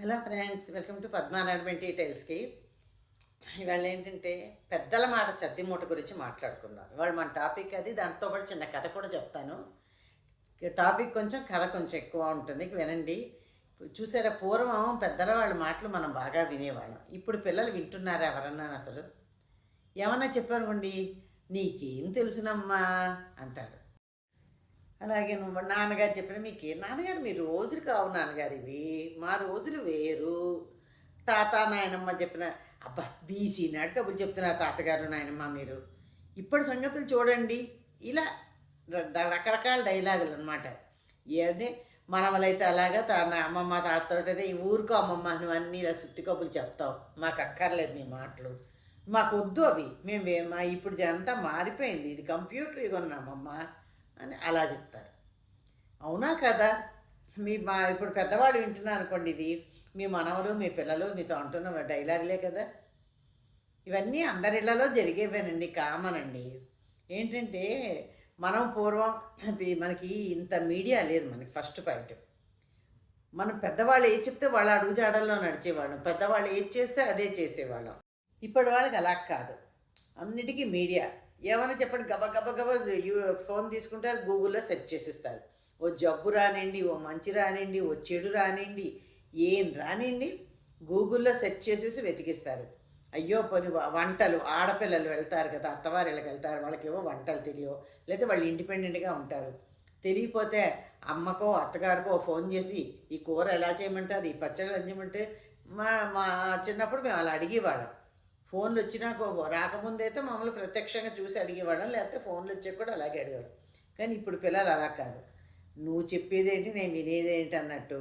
Hello friends welcome to పద్మానాడ్మెంట్ డీటెయిల్స్కి ఇవాళ ఏంటంటే పెద్దల మాట చద్ది మూట గురించి మాట్లాడుకుందాం. ఇవాళ మన టాపిక్ అది దాంతో పాటు చిన్న కథ కూడా చెప్తాను. టాపిక్ కొంచెం కథ కొంచెం ఎక్కువ ఉంటుంది. వినండి. చూసారా పూర్వం పెద్దల వాళ్ళ మాటలు మనం బాగా వినేవాళ్ళం. ఇప్పుడు పిల్లలు వింటున్నారా ఎవరన్నా అసలు? ఏమన్నా చెప్పానుకోండి నీకేం తెలుసునమ్మా అంటారు. అలాగే నువ్వు నాన్నగారు చెప్పిన మీకు. నాన్నగారు మీ రోజులు కావు నాన్నగారు ఇవి మా రోజులు వేరు. తాత నాయనమ్మ చెప్పిన అబ్బా బీసీ నాడు కబుర్లు చెప్తున్నారు తాతగారు నాయనమ్మ మీరు. ఇప్పటి సంగతులు చూడండి. ఇలా రకరకాల డైలాగులు అనమాట ఏమంటే మనమలైతే అలాగా తన నా అమ్మమ్మ తాతతో అయితే ఈ ఊరుకో అమ్మమ్మ నువ్వు అన్నీ ఇలా సుత్తి కబుర్లు చెప్తావు. మాకు అక్కర్లేదు నీ మాటలు. మాకు వద్దు అవి. మేము ఇప్పుడు అంతా మారిపోయింది. ఇది కంప్యూటర్ కొన్నామమ్మా అని అలా చెప్తారు. అవునా కదా? మీ మా ఇప్పుడు పెద్దవాడు వింటున్నారు అనుకోండి ఇది. మీ మనవలు మీ పిల్లలు మీతో అంటున్న డైలాగులే కదా? ఇవన్నీ అందరిళ్ళలో జరిగేవేనండి కామన్ అండి. ఏంటంటే మనం పూర్వం మనకి ఇంత మీడియా లేదు మనకి ఫస్ట్ పాయింట్. మనం పెద్దవాళ్ళు ఏది చెప్తే వాళ్ళ అడుగుజాడల్లో నడిచేవాళ్ళం. పెద్దవాళ్ళు ఏది చేస్తే అదే చేసేవాళ్ళం. ఇప్పటి వాళ్ళకి అలా కాదు. అన్నిటికీ మీడియా. ఏమైనా చెప్పండి గబ గబ గబ ఫోన్ తీసుకుంటారు గూగుల్లో సెర్చ్ చేసిస్తారు. ఓ జబ్బు రానివ్వండి ఓ మంచి రానివ్వండి ఓ చెడు రానివ్వండి ఏం రానివ్వండి గూగుల్లో సెర్చ్ చేసేసి వెతికిస్తారు. అయ్యో పని వంటలు ఆడపిల్లలు వెళ్తారు కదా అత్తవారిళ్ళకి వెళ్తారు వాళ్ళకేవో వంటలు తెలియవు లేకపోతే వాళ్ళు ఇండిపెండెంట్గా ఉంటారు. తెలియకపోతే అమ్మకో అత్తగారికో ఫోన్ చేసి ఈ కూర ఎలా చేయమంటారు? ఈ పచ్చడి ఎలా చేయమంటే మా మా చిన్నప్పుడు మేము అలా అడిగేవాళ్ళం. ఫోన్లు వచ్చినాక రాకముందు అయితే మమ్మల్ని ప్రత్యక్షంగా చూసి అడిగేవాళ్ళం లేకపోతే ఫోన్లు వచ్చాక కూడా అలాగే అడిగేవాళ్ళం. కానీ ఇప్పుడు పిల్లలు అలా కాదు. నువ్వు చెప్పేదేంటి నేను వినేదేంటి అన్నట్టు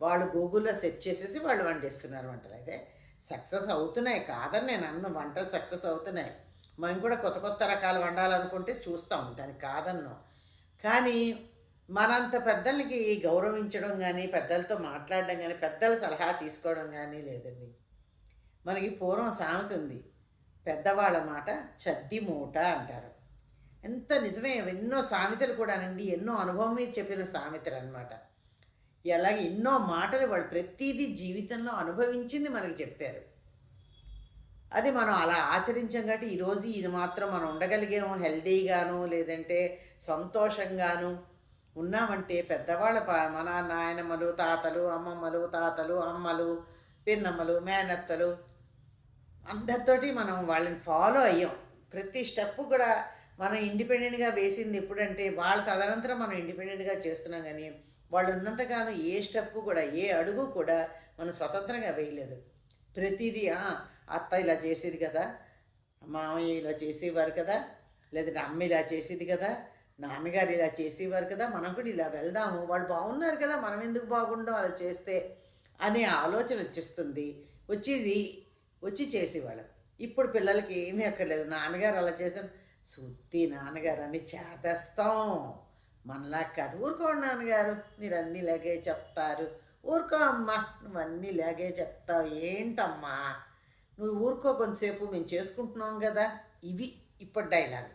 వాళ్ళు గూగుల్లో సెర్చ్ చేసేసి వాళ్ళు వండిస్తున్నారు వంటలు. అయితే సక్సెస్ అవుతున్నాయి కాదని నేను అన్న వంటలు సక్సెస్ అవుతున్నాయి. మేము కూడా కొత్త కొత్త రకాలు వండాలనుకుంటే చూస్తాం దానికి కాదన్నాం. కానీ మనంత పెద్దలకి గౌరవించడం కానీ పెద్దలతో మాట్లాడడం కానీ పెద్దల సలహా తీసుకోవడం కానీ లేదండి. మనకి పూర్వం సామెత ఉంది పెద్దవాళ్ళ మాట చద్ది మూట అంటారు. ఎంత నిజమే ఎన్నో సామెతలు కూడానండి ఎన్నో అనుభవం మీద చెప్పిన సామెతలు అనమాట ఎలా ఎన్నో మాటలు వాళ్ళు ప్రతిదీ జీవితంలో అనుభవించింది మనకి చెప్పారు. అది మనం అలా ఆచరించాం కాబట్టి ఈరోజు ఇది మాత్రం మనం ఉండగలిగాము హెల్దీగాను లేదంటే సంతోషంగాను. ఉన్నామంటే పెద్దవాళ్ళ మన నాయనమ్మలు తాతలు అమ్మమ్మలు తాతలు అమ్మలు పిన్నమ్మలు మేనత్తలు అందరితోటి మనం వాళ్ళని ఫాలో అయ్యాం. ప్రతి స్టెప్ కూడా మనం ఇండిపెండెంట్గా వేసింది ఎప్పుడంటే వాళ్ళ తదనంతరం మనం ఇండిపెండెంట్గా చేస్తున్నాం కానీ వాళ్ళు ఉన్నంతగానో ఏ స్టెప్ కూడా ఏ అడుగు కూడా మనం స్వతంత్రంగా వేయలేదు. ప్రతిదీ అత్త ఇలా చేసేది కదా మామయ్య ఇలా చేసేవారు కదా లేదంటే అమ్మ ఇలా చేసేది కదా నాన్నగారు ఇలా చేసేవారు కదా మనం కూడా ఇలా వెళ్దాము వాళ్ళు బాగున్నారు కదా మనం ఎందుకు బాగుండం అలా చేస్తే అనే ఆలోచన వచ్చేస్తుంది. వచ్చేది వచ్చి చేసేవాళ్ళం. ఇప్పుడు పిల్లలకి ఏమీ అక్కర్లేదు. నాన్నగారు అలా చేసాం సుత్తి నాన్నగారు అని చేతస్తాం మనలా కాదు. ఊరుకోండి నాన్నగారు. మీరు అన్నీ ఇలాగే చెప్తారు. ఊరుకో అమ్మా. నువ్వు అన్నీ ఇలాగే చెప్తావు. ఏంటమ్మా? నువ్వు ఊరుకో కొంతసేపు. మేము చేసుకుంటున్నాం కదా. ఇవి ఇప్పుడు డైలాగ్.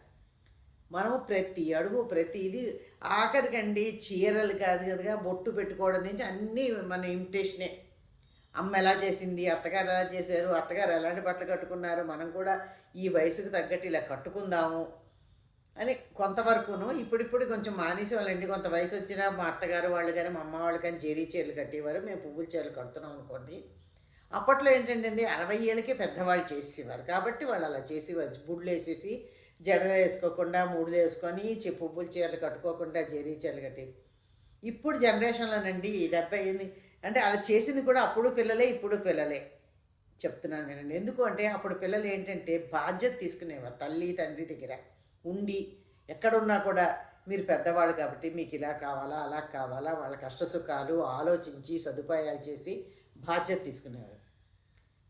మనము ప్రతి అడుగు ప్రతి ఇది ఆఖరికండి చీరలు కాదు కదా బొట్టు పెట్టుకోవడం నుంచి అన్నీ మన ఇమిటేషనే. అమ్మ ఎలా చేసింది అత్తగారు ఎలా చేశారు అత్తగారు ఎలాంటి బట్టలు కట్టుకున్నారు మనం కూడా ఈ వయసుకు తగ్గట్టు ఇలా కట్టుకుందాము అని కొంతవరకును ఇప్పుడిప్పుడు కొంచెం మానేసేవాళ్ళండి కొంత వయసు వచ్చినా మా అత్తగారు వాళ్ళు కానీ మా అమ్మ వాళ్ళు కానీ జేరీ చీరలు కట్టేవారు మేము పువ్వుల చీరలు కడుతున్నాం అనుకోండి. అప్పట్లో ఏంటంటే అండి అరవై ఏళ్ళకే పెద్దవాళ్ళు చేసేవారు. కాబట్టి వాళ్ళు అలా చేసేవారు. బుడ్లు వేసేసి జడలు వేసుకోకుండా మూడులు వేసుకొని పువ్వుల చీరలు కట్టుకోకుండా జేరీ చీరలు కట్టి ఇప్పుడు జనరేషన్లోనండి ఈ డెబ్బై ఎనిమిది అంటే అలా చేసింది కూడా అప్పుడు పిల్లలే ఇప్పుడు పిల్లలే. చెప్తున్నాను నేను ఎందుకు అంటే అప్పుడు పిల్లలు ఏంటంటే బాధ్యత తీసుకునేవారు తల్లి తండ్రి దగ్గర. ఉండి ఎక్కడున్నా కూడా మీరు పెద్దవాళ్ళు కాబట్టి మీకు ఇలా కావాలా అలా కావాలా వాళ్ళ కష్ట సుఖాలు ఆలోచించి సదుపాయాలు చేసి బాధ్యత తీసుకునేవారు.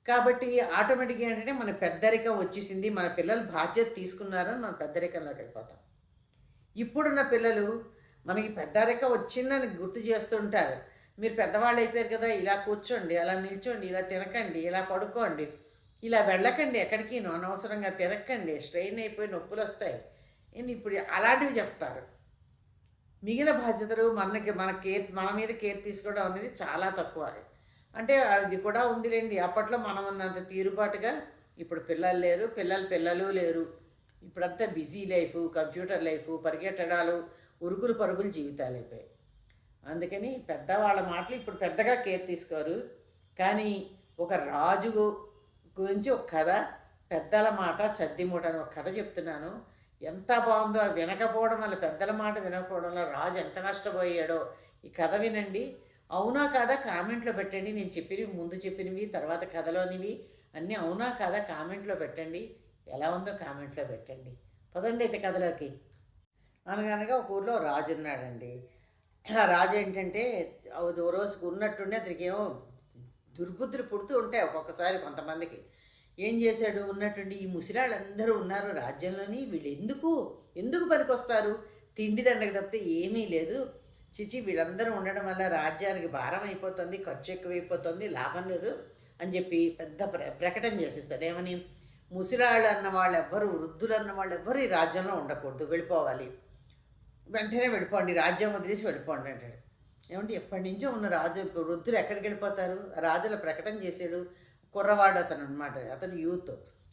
కాబట్టి ఆటోమేటిక్గా ఏంటంటే మన పెద్దరికం వచ్చేసింది మన పిల్లలు బాధ్యత తీసుకున్నారు మన పెద్దరికంలోకి వెళ్ళిపోతాం. ఇప్పుడున్న పిల్లలు మనకి పెద్దరికం వచ్చిందని గుర్తు చేస్తుంటారు మీరు పెద్దవాళ్ళు అయిపోయారు కదా ఇలా కూర్చోండి అలా నిల్చోండి ఇలా తినకండి ఇలా పడుకోండి. ఇలా వెళ్ళకండి ఎక్కడికి అనవసరంగా తిరగకండి స్ట్రెయిన్ అయిపోయి నొప్పులు వస్తాయి. నేను ఇప్పుడు అలాంటివి చెప్తారు. మిగిలిన బాధ్యతలు మనకి మన కేర్ మన మీద కేర్ తీసుకోవడం అనేది చాలా తక్కువ. అంటే అది కూడా ఉందిలేండి అప్పట్లో మనం ఉన్నంత తీరుబాటుగా ఇప్పుడు పిల్లలు లేరు పిల్లలు పిల్లలు లేరు. ఇప్పుడంతా బిజీ లైఫ్ కంప్యూటర్ లైఫ్ పరిగెట్టడాలు ఉరుకులు పరుగులు జీవితాలు అయిపోయాయి. అందుకని పెద్దవాళ్ళ మాటలు ఇప్పుడు పెద్దగా కేర్ తీసుకోరు. కానీ ఒక రాజు గురించి ఒక కథ పెద్దల మాట చద్దిమూట అని ఒక కథ చెప్తున్నాను. ఎంత బాగుందో వినకపోవడం వల్ల పెద్దల మాట వినకపోవడం వల్ల రాజు ఎంత నష్టపోయాడో ఈ కథ వినండి. అవునా కాదా కామెంట్లో పెట్టండి. నేను చెప్పినవి ముందు చెప్పినవి తర్వాత కథలోనివి అన్నీ అవునా కాదా కామెంట్లో పెట్టండి. ఎలా ఉందో కామెంట్లో పెట్టండి. పదండి అయితే కథలోకి. అనగనగా ఒక ఊర్లో రాజు ఉన్నాడండి. ఆ రాజు ఏంటంటే ఓ రోజుకు ఉన్నట్టుండి అతనికి ఏమో దుర్బుద్ధులు పుడుతూ ఉంటాయి ఒక్కొక్కసారి కొంతమందికి. ఏం చేశాడు? ఉన్నట్టుండి ఈ ముసిరాళ్ళందరూ ఉన్నారు రాజ్యంలోని. వీళ్ళు ఎందుకు? ఎందుకు పనికొస్తారు? తిండి దండగ తప్పితే ఏమీ లేదు. చిచి వీళ్ళందరూ ఉండడం వల్ల రాజ్యానికి భారం అయిపోతుంది ఖర్చు ఎక్కువైపోతుంది లాభం లేదు అని చెప్పి పెద్ద ప్ర ప్రకటన చేసేస్తాడు. ఏమని? ముసిరాళ్ళు అన్న వాళ్ళు ఎవ్వరు వృద్ధులు అన్న వాళ్ళు ఎవ్వరు ఈ రాజ్యంలో ఉండకూడదు వెళ్ళిపోవాలి. వెంటనే వెళ్ళిపోండి రాజ్యం వదిలేసి వెళ్ళిపోండి అంటాడు ఏమంటే ఎప్పటి నుంచో ఉన్న రాజు వృద్ధులు ఎక్కడికి వెళ్ళిపోతారు? రాజుల ప్రకటన చేశాడు కుర్రవాడు అతను అనమాట అతను యూత్.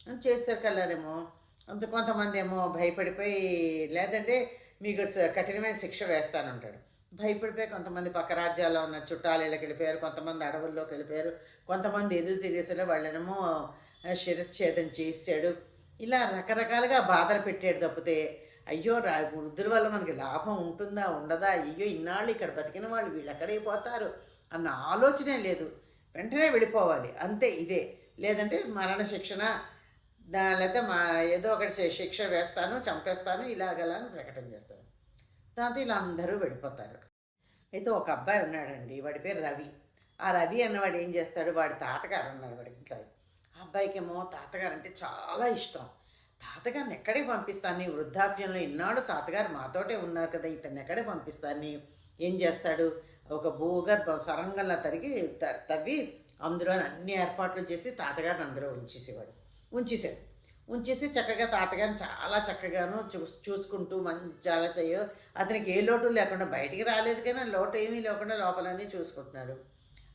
అని చేసేసరికల్లారేమో అంత కొంతమంది ఏమో భయపడిపోయి లేదంటే మీకు కఠినమైన శిక్ష వేస్తానంటాడు. భయపడిపోయి కొంతమంది పక్క రాజ్యాల్లో ఉన్న చుట్టాలకి వెళ్ళిపోయారు కొంతమంది అడవుల్లోకి వెళ్ళిపోయారు కొంతమంది ఎదురు తిరిగేసారు వాళ్ళనేమో శిరచ్ఛేదం చేశాడు. ఇలా రకరకాలుగా బాధలు పెట్టాడు తప్పితే అయ్యో రా వృద్ధుల వల్ల మనకి లాభం ఉంటుందా ఉండదా? అయ్యో ఇన్నాళ్ళు ఇక్కడ బతికిన వాళ్ళు వీళ్ళు ఎక్కడైపోతారు అన్న ఆలోచనే లేదు. వెంటనే వెళ్ళిపోవాలి. అంతే ఇదే. లేదంటే మరణ శిక్షణ లేకపోతే మా ఏదో ఒకటి శిక్ష వేస్తాను చంపేస్తాను ఇలాగలా అని ప్రకటన చేస్తాను దాంతో ఇలా అందరూ వెళ్ళిపోతారు. అయితే ఒక అబ్బాయి ఉన్నాడండి వాడి పేరు రవి. ఆ రవి అన్నవాడు ఏం చేస్తాడు? వాడి తాతగారు ఉన్నారు వాడి ఇంట్లో. ఆ అబ్బాయికి ఏమో తాతగారు అంటే చాలా ఇష్టం. తాతగారిని ఎక్కడే పంపిస్తాను? వృద్ధాప్యంలో ఇన్నాడు తాతగారు మాతోటే ఉన్నారు కదా ఇతన్ని ఎక్కడే పంపిస్తాను? ఏం చేస్తాడు? ఒక భూగర్భ సరంగంలా తరిగి తవ్వి అందులో అన్ని ఏర్పాట్లు చేసి తాతగారిని అందులో ఉంచేసేవాడు. ఉంచేసాడు ఉంచేసి చక్కగా తాతగారిని చాలా చక్కగాను చూ చూసుకుంటూ మంచి చాలా చేయో అతనికి ఏ లోటు లేకుండా బయటికి రాలేదు కానీ లోటు ఏమీ లేకుండా లోపలన్నీ చూసుకుంటున్నాడు.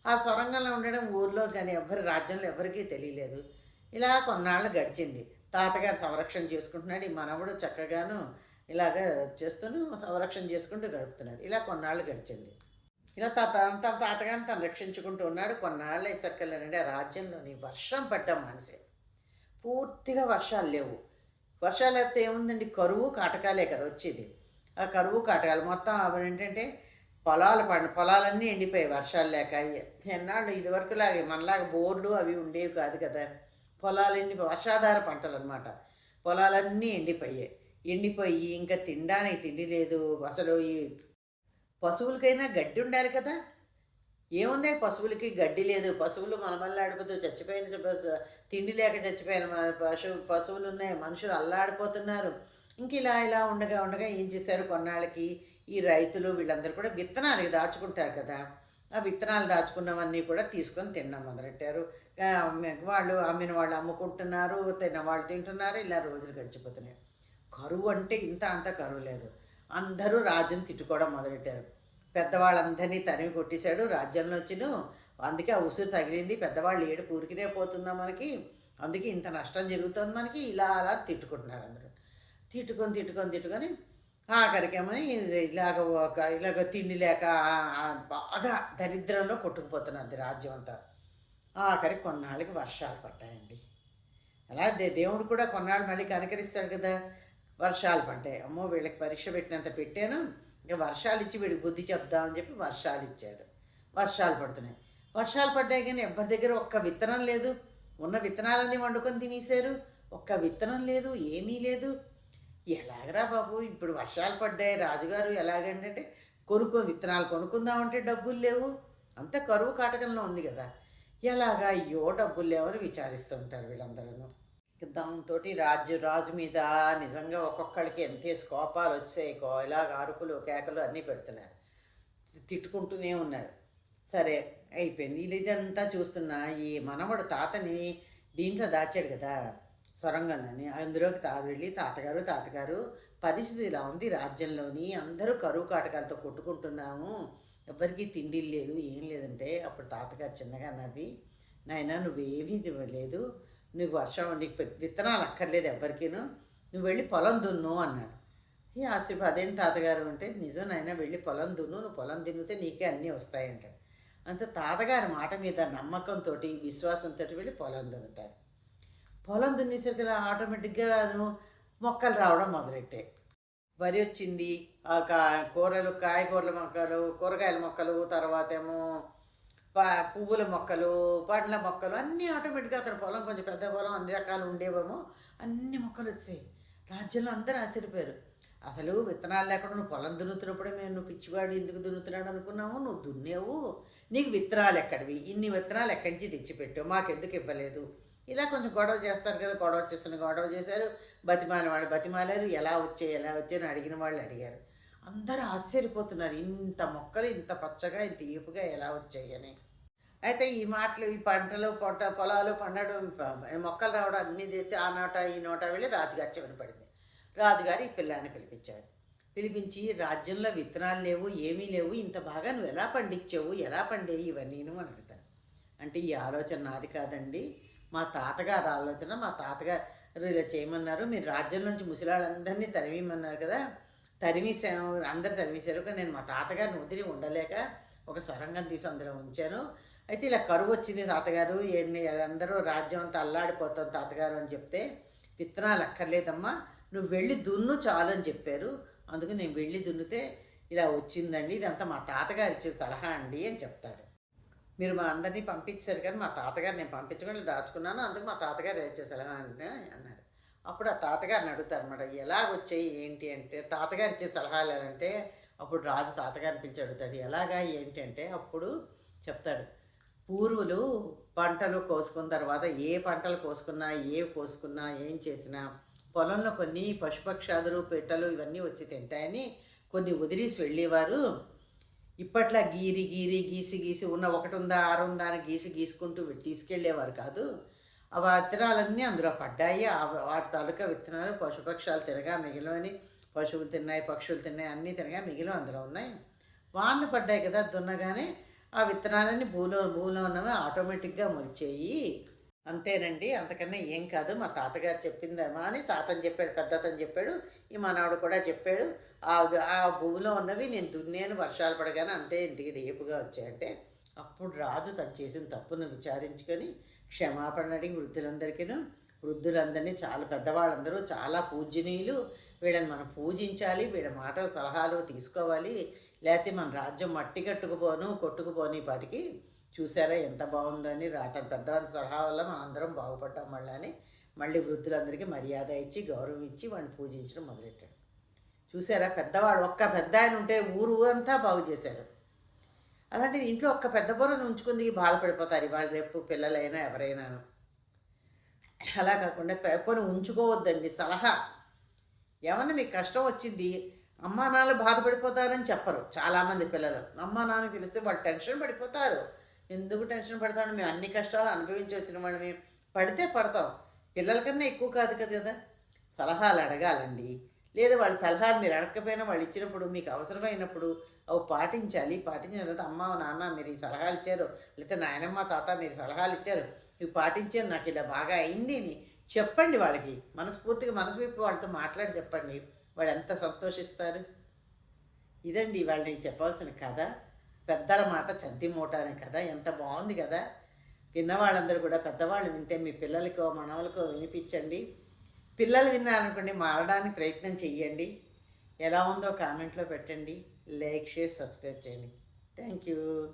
ఆ సొరంగంలో ఉండడం ఊర్లో కానీ ఎవరి రాజ్యంలో ఎవరికీ తెలియలేదు. ఇలా కొన్నాళ్ళు గడిచింది. తాతగారు సంరక్షణ చేసుకుంటున్నాడు. ఈ మనవడు చక్కగాను ఇలాగ చేస్తూను సంరక్షణ చేసుకుంటూ గడుపుతున్నాడు. ఇలా కొన్నాళ్ళు గడిచింది. ఇలా తాత తన తాతగారిని తను రక్షించుకుంటూ ఉన్నాడు. కొన్నాళ్ళు అయ్యేసరికల్లానండి ఆ రాజ్యంలోని వర్షం పడ్డాం మనసే పూర్తిగా వర్షాలు లేవు. వర్షాలు లేకపోతే ఏముందండి? కరువు కాటకాలే కదా వచ్చేది. ఆ కరువు కాటకాలు మొత్తం అవి ఏంటంటే పొలాలు పండు పొలాలన్నీ ఎండిపోయాయి వర్షాలు లేక. ఎన్నాళ్ళు ఇదివరకులాగే మనలాగా బోర్లు అవి ఉండేవి కాదు కదా. పొలాలన్నీ వర్షాధార పంటలు అనమాట పొలాలన్నీ ఎండిపోయాయి. ఎండిపోయి ఇంకా తినడానికి తిండి లేదు. అసలు ఈ పశువులకైనా గడ్డి ఉండాలి కదా. ఏమున్నాయి పశువులకి? గడ్డి లేదు. పశువులు మనమల్లాడిపోతూ చచ్చిపోయిన తిండి లేక చచ్చిపోయిన పశు పశువులు ఉన్నాయి మనుషులు అల్లాడిపోతున్నారు. ఇంక ఇలా ఇలా ఉండగా ఉండగా ఏం చేశారు కొన్నాళ్ళకి ఈ రైతులు వీళ్ళందరూ కూడా విత్తనాలు దాచుకుంటారు కదా. ఆ విత్తనాలు దాచుకున్నవన్నీ కూడా తీసుకొని తిన్నాం మొదలెట్టారు. వాళ్ళు అమ్మిన వాళ్ళు అమ్ముకుంటున్నారు తిన్న వాళ్ళు తింటున్నారు ఇలా రోజులు గడిచిపోతున్నాయి. కరువు అంటే ఇంత అంత కరువు లేదు. అందరూ రాజుని తిట్టుకోవడం మొదలెట్టారు. పెద్దవాళ్ళందరినీ తరిమి కొట్టేశాడు రాజ్యంలో వచ్చిన. అందుకే ఆ ఉసురు తగిలింది. పెద్దవాళ్ళు ఏడు పూరికినే పోతుందా మనకి? అందుకే ఇంత నష్టం జరుగుతుంది మనకి. ఇలా అలా తిట్టుకుంటున్నారు అందరూ. తిట్టుకొని తిట్టుకొని తిట్టుకొని ఆఖరికేమో ఇలాగ ఒక ఇలాగ తిండి లేక బాగా దరిద్రంలో కొట్టుకుపోతున్నది రాజ్యం అంతా. ఆఖరికి కొన్నాళ్ళకి వర్షాలు పడ్డాయండి. అలా దే దేవుడు కూడా కొన్నాళ్ళు మళ్ళీ కనకరిస్తాడు కదా వర్షాలు పడ్డాయి. అమ్మో వీళ్ళకి పరీక్ష పెట్టినంత పెట్టాను ఇంకా వర్షాలు ఇచ్చి వీడికి బుద్ధి చెప్దామని చెప్పి వర్షాలు ఇచ్చాడు. వర్షాలు పడుతున్నాయి. వర్షాలు పడ్డాయి కానీ ఎవరి దగ్గర ఒక్క విత్తనం లేదు. ఉన్న విత్తనాలన్నీ వండుకొని తినేశారు. ఒక్క విత్తనం లేదు ఏమీ లేదు. ఎలాగరా బాబు? ఇప్పుడు వర్షాలు పడ్డాయి. రాజుగారు ఎలాగంటే కొనుక్కో విత్తనాలు కొనుక్కుందామంటే డబ్బులు లేవు. అంత కరువు కాటకంలో ఉంది కదా. ఎలాగా అయ్యో డబ్బులు లేవని విచారిస్తుంటారు వీళ్ళందరూ. దాంతో రాజు రాజు మీద నిజంగా ఒక్కొక్కడికి ఎంతే కోపాలు వచ్చాయి. కో ఇలాగ అరుపులు కేకలు అన్నీ పెడుతున్నారు. తిట్టుకుంటూనే ఉన్నారు. సరే అయిపోయింది. ఇదంతా చూస్తున్నా. ఈ మనవడు తాతని దీంట్లో దాచాడు కదా. సొరంగందని అందులోకి తా వెళ్ళి తాతగారు తాతగారు పరిస్థితి ఇలా ఉంది. రాజ్యంలోని అందరూ కరువు కాటకాలతో కొట్టుకుంటున్నాము. ఎవరికీ తిండి లేదు ఏం లేదంటే అప్పుడు తాతగారు చిన్నగా నవ్వి నాయన నువ్వేమీ లేదు నీకు వర్షం నీకు విత్తనాలు అక్కర్లేదు ఎవరికీను నువ్వు వెళ్ళి పొలం దున్ను అన్నాడు. ఈ ఆశ్చర్య అదేంటి తాతగారు? అంటే నిజం నాయన వెళ్ళి పొలం దున్ను. నువ్వు పొలం దున్నితే నీకే అన్నీ వస్తాయంటాడు అంత తాతగారి మాట మీద నమ్మకంతో విశ్వాసంతో వెళ్ళి పొలం దున్నుతాడు. పొలం దున్నేసరికి ఆటోమేటిక్గా మొక్కలు రావడం మొదలెట్టాయి వరి వచ్చింది ఆ కా కూరలు కాయగూరల మొక్కలు కూరగాయల మొక్కలు తర్వాత ఏమో పువ్వుల మొక్కలు పండ్ల మొక్కలు అన్నీ ఆటోమేటిక్గా అతని పొలం కొంచెం పెద్ద పొలం అన్ని రకాలు ఉండేవేమో అన్ని మొక్కలు వచ్చాయి. రాజ్యంలో అందరూ ఆశ్చర్యపోయారు. అసలు విత్తనాలు లేకుండా నువ్వు పొలం దున్నుతున్నప్పుడే మేము నువ్వు పిచ్చివాడు ఎందుకు దున్నుతున్నాడు అనుకున్నాము. నువ్వు దున్నేవు. నీకు విత్తనాలు ఎక్కడివి? ఇన్ని విత్తనాలు ఎక్కడి నుంచి తెచ్చిపెట్టావు? మాకెందుకు ఇవ్వలేదు? ఇలా కొంచెం గొడవ చేస్తారు కదా గొడవ చేస్తున్న గొడవ చేశారు. బతిమాల వాళ్ళు బతిమాలారు. ఎలా వచ్చాయి ఎలా వచ్చాయని అడిగిన వాళ్ళు అడిగారు. అందరూ ఆశ్చర్యపోతున్నారు. ఇంత మొక్కలు ఇంత పచ్చగా ఇంత ఏపుగా ఎలా వచ్చాయి అని. అయితే ఈ మాటలు ఈ పంటలు పొట్ట పొలాలు పండడం మొక్కలు రావడం అన్నీ చేసి ఆ నోట ఈ నోట వెళ్ళి రాజుగారి చెవిన పడింది. రాజుగారు ఈ పిల్లాన్ని పిలిపించాడు. పిలిపించి రాజ్యంలో విత్తనాలు లేవు ఏమీ లేవు ఇంత బాగా నువ్వు ఎలా పండించావు ఎలా పండేవి ఇవన్నీ అని అడుగుతాను అంటే ఈ ఆలోచన నాది కాదండి. మా తాతగారు ఆలోచన మా తాతగారు ఇలా చేయమన్నారు. మీరు రాజ్యం నుంచి ముసలాళ్ళందరినీ తరిమేయమన్నారు కదా. తరిమేసాము అందరు తరిమేశారు. కానీ నేను మా తాతగారిని వదిలి ఉండలేక ఒక సొరంగం తీసి అందులో ఉంచాను. అయితే ఇలా కరువు వచ్చింది తాతగారు. ఎన్ని అందరూ రాజ్యం అంతా అల్లాడిపోతాం తాతగారు అని చెప్తే విత్తనాలు అక్కర్లేదమ్మా. నువ్వు వెళ్ళి దున్ను చాలు అని చెప్పారు. అందుకు నేను వెళ్ళి దున్నితే ఇలా వచ్చిందండి. ఇదంతా మా తాతగారు ఇచ్చే సలహా అండి అని చెప్తాడు. మీరు మా అందరినీ పంపించారు కానీ మా తాతగారు నేను పంపించకుండా దాచుకున్నాను అందుకు మా తాతగారు ఇచ్చే సలహా అన్నారు. అప్పుడు ఆ తాతగారిని అడుగుతారు అనమాట ఎలా వచ్చాయి? ఏంటి? అంటే తాతగారు ఇచ్చే సలహాలు అంటే అప్పుడు రాజు తాతగారిని పిలిచి అడుగుతాడు ఎలాగా? ఏంటి? అంటే అప్పుడు చెప్తాడు పూర్వులు పంటలు కోసుకున్న తర్వాత ఏ పంటలు కోసుకున్నా ఏ కోసుకున్నా ఏం చేసినా పొలంలో కొన్ని పశుపక్షాదులు పిట్టలు ఇవన్నీ వచ్చి తింటాయని కొన్ని వదిలేసి వెళ్ళేవారు. ఇప్పట్లా గీరి గీరి గీసి గీసి ఉన్న ఒకటి ఉందా ఆరు ఉందా అని గీసి గీసుకుంటూ తీసుకెళ్ళేవారు తీసుకెళ్ళేవారు కాదు. ఆ విత్తనాలన్నీ అందులో పడ్డాయి. వాటి తాలూకా విత్తనాలు పశుపక్షాలు తినగా మిగిలినవి పశువులు తిన్నాయి పక్షులు తిన్నాయి అన్నీ తినగా మిగిలిన అందులో ఉన్నాయి. వానలు పడ్డాయి కదా దున్నగానే ఆ విత్తనాలన్నీ భూలో భూలో ఉన్నవి ఆటోమేటిక్గా మొలిచేయి. అంతేనండి. అంతకన్నా ఏం కాదు. మా తాతగారు చెప్పిందేమా అని తాతని చెప్పాడు పెద్దతని చెప్పాడు ఈ మనవడు కూడా చెప్పాడు. ఆ ఆ భూమిలో ఉన్నవి నేను దున్నేను వర్షాలు పడగానే అంతే ఇంటికి దీపుగా వచ్చాయంటే అప్పుడు రాజు తను చేసిన తప్పును విచారించుకొని క్షమాపణ అడిగి వృద్ధులందరికీను వృద్ధులందరినీ చాలా పెద్దవాళ్ళందరూ చాలా పూజనీయులు. వీళ్ళని మనం పూజించాలి వీళ్ళ మాటల సలహాలు తీసుకోవాలి. లేకపోతే మన రాజ్యం మట్టి కట్టుకుపోను కొట్టుకుపోని పాటికి. చూసారా ఎంత బాగుందని అతని పెద్దవాళ్ళ సలహా వల్ల మనం అందరం బాగుపడ్డాం మళ్ళీ అని మళ్ళీ వృద్ధులందరికీ మర్యాద ఇచ్చి గౌరవం ఇచ్చి వాడిని పూజించడం మొదలెట్టాడు. చూసారా పెద్దవాడు ఒక్క పెద్ద ఆయన ఉంటే ఊరు ఊరంతా బాగు చేశారు. అలాంటిది ఇంట్లో ఒక్క పెద్ద బొర్రను ఉంచుకుంది బాధపడిపోతారు ఇవాళ రేపు పిల్లలైనా ఎవరైనాను. అలా కాకుండా పెప్పను ఉంచుకోవద్దండి సలహా. ఏమన్నా మీకు కష్టం వచ్చింది అమ్మా నాన్నలు బాధపడిపోతారని చెప్పరు చాలామంది పిల్లలు. అమ్మా నాన్న తెలిస్తే వాళ్ళు టెన్షన్ పడిపోతారు. ఎందుకు టెన్షన్ పడతాడు మేము అన్ని కష్టాలు అనుభవించి వచ్చిన వాళ్ళని పడితే పడతాం. పిల్లలకన్నా ఎక్కువ కాదు కదా. కదా సలహాలు అడగాలండి. లేదా వాళ్ళ సలహాలు మీరు అడగకపోయినా వాళ్ళు ఇచ్చినప్పుడు మీకు అవసరమైనప్పుడు అవి పాటించాలి. పాటించిన తర్వాత అమ్మ నాన్న మీరు ఈ సలహాలు ఇచ్చారు. లేకపోతే నాయనమ్మ తాత మీరు సలహాలు ఇచ్చారు. ఇవి పాటించారు. నాకు ఇలా బాగా అయింది అని చెప్పండి వాళ్ళకి. మనస్ఫూర్తిగా మనసు విప్పి వాళ్ళతో మాట్లాడి చెప్పండి. వాళ్ళు ఎంత సంతోషిస్తారు. ఇదండి వాళ్ళు నేను చెప్పాల్సిన కథ. పెద్దల మాట చద్ది మూట కదా ఎంత బాగుంది కదా. విన్నవాళ్ళందరూ కూడా పెద్దవాళ్ళు వింటే మీ పిల్లలకో మనవలకో వినిపించండి. పిల్లలు విన్నారనుకోండి మారడానికి ప్రయత్నం చెయ్యండి. ఎలా ఉందో కామెంట్లో పెట్టండి. లైక్ షేర్ సబ్స్క్రైబ్ చేయండి. Thank you.